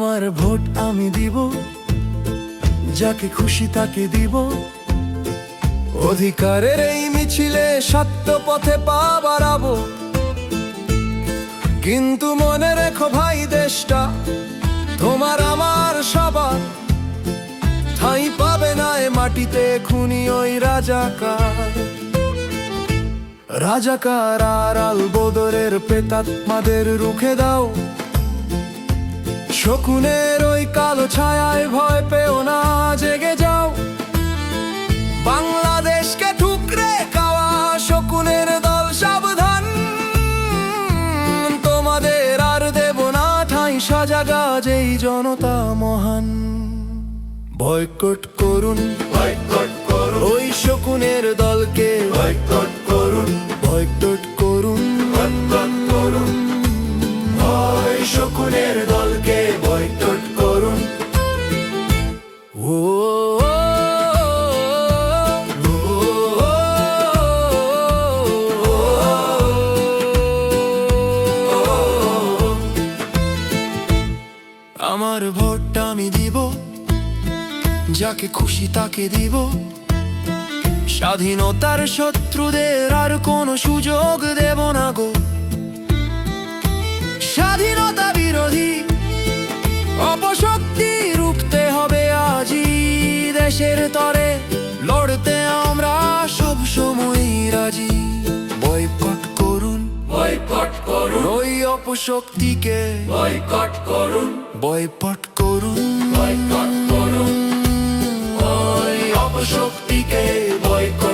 আমার ভোট আমি দিব, যাকে খুশি তাকে দিব। অধিকারের এই মিছিলে সত্য পথে পা বাড়াবো। কিন্তু মনে রেখো ভাই দেশটা, তোমার আমার সবার। ঠাঁই পাবে না এ মাটিতে খুনি ওই রাজাকার। রাজাকার আর আল বদরের পেতাত্মাদের রুখে দাও। শকুনের ওই কালো ছায়ায় ভয় পেও না জেগে যাও। বাংলাদেশকে ঠুকরে খাওয়া শকুনের দল সাবধান। তোমাদের আর দেব না ঠাঁই সাজাগা যেই জনতা মহান। বয়কট করুন। বয়কট করুন। ওই শকুনের দলকে বয়কট করুন। আমার ভোটটা আমি দিব, যাকে খুশি তাকে দিব। স্বাধীনতার শত্রুদের আর কোনো সুযোগ দেব না গো। বয়কট করুন। ওই অপশক্তিকে বয়কট করুন। বয়কট করুন। বয়কট করুন। ওই অপশক্তিকে বয়কট